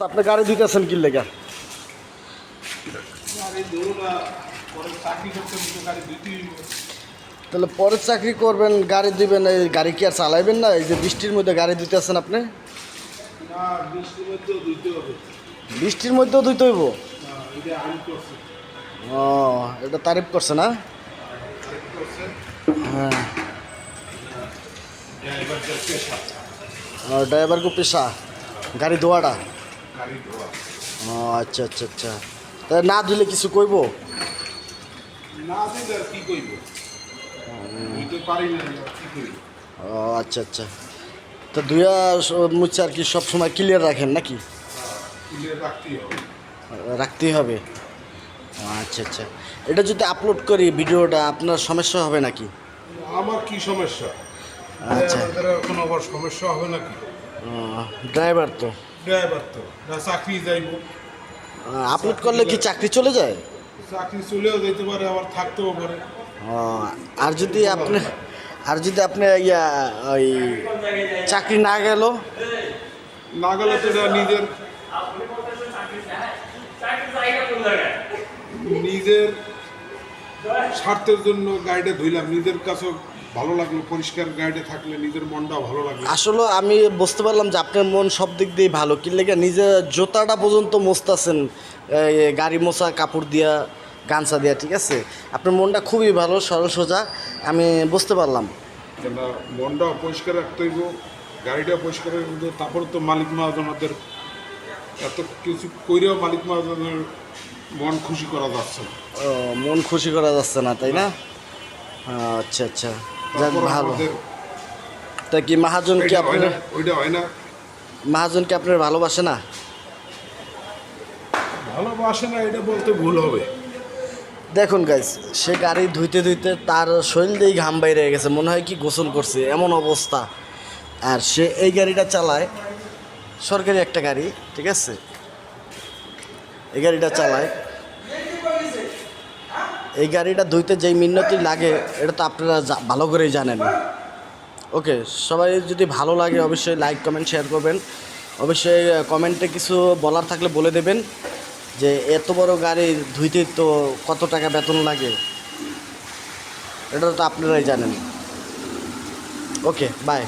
আপনি গাড়ি দিতেছেন কি লেগা? তাহলে পরে চাকরি করবেন গাড়ি দিবেন এই গাড়ি কি আর চালাইবেন না? এই যে বৃষ্টির মধ্যে গাড়ি দিতেছেন আপনি? বৃষ্টির মধ্যেও দিতে হইব? এটা ও এটা তারিফ করছে না? হ্যাঁ। ড্রাইভারদের পেশা গাড়ি ধোয়াটা। ও আচ্ছা আচ্ছা আচ্ছা। তাহলে না দিলে কিছু কইব? না দিলে আর কি কইব? পারি না কি কইব? ও আচ্ছা আচ্ছা। তো দুইয়া স- মুচ্ছে আর কি সব সময় ক্লিয়ার রাখেন নাকি? রাখতেই হবে। আচ্ছা আচ্ছা। এটা যদি আপলোড করি ভিডিওটা আপনার সমস্যা হবে নাকি? আমার কি সমস্যা? আচ্ছা। আবার সমস্যা হবে নাকি? ড্রাইভার তো। ড্রাইভার তো না চাকরি যাইব। আপলোড করলে কি চাকরি চলে যায়? চাকরি চলেও যেতে পারে আবার থাকতেও পারে। আর যদি আপনি আর যদি আপনি ইয়া ওই চাকরি না গেল? না গেলে তো নিজের নিজের স্বার্থের জন্য গাড়িটা ধুইলাম নিজের কাছে ভালো লাগল পরিষ্কার গাড়িটা থাকলে নিজের মনটাও ভালো লাগল। আসলে আমি বুঝতে পারলাম যে আপনার মন সব দিক দিয়ে ভালো কি লেগে নিজের জুতাটা পর্যন্ত মোস্তাছেন গাড়ি মোছা কাপড় দিয়া গামছা দিয়া ঠিক আছে? আপনার মনটা খুবই ভালো সরল সোজা আমি বুঝতে পারলাম। কেন মনটাও পরিষ্কার রাখতে হইব গাড়িটা পরিষ্কার রাখতে তারপরে তো মালিক মহাজনদের এত কিছু কইরেও মালিক মহাজনের মন খুশি করা যাচ্ছে না। মন খুশি করা যাচ্ছে না তাই না? আচ্ছা আচ্ছা। যাক ভালো। তা কি মহাজন কি আপনার না ওইটা হয় না। মহাজন কি আপনার ভালোবাসে না? ভালোবাসে না এটা বলতে ভুল হবে। দেখুন গাইস সে গাড়ি ধুইতে ধুইতে তার শরীর দিয়েই ঘাম বাইরে গেছে মনে হয় কি গোসল করছে এমন অবস্থা। আর সে এই গাড়িটা চালায় সরকারি একটা গাড়ি ঠিক আছে? এই গাড়িটা চালায়। এই গাড়িটা ধুইতে যেই মিন্নতি লাগে, এটা তো আপনারা ভালো করেই জানেন। ওকে, সবাই যদি ভালো লাগে অবশ্যই লাইক, কমেন্ট, শেয়ার করবেন। অবশ্যই কমেন্টে কিছু বলার থাকলে বলে দেবেন যে এত বড় গাড়ি ধুইতে তো কত টাকা বেতন লাগে। এটা তো আপনারাই জানেন। Okay bye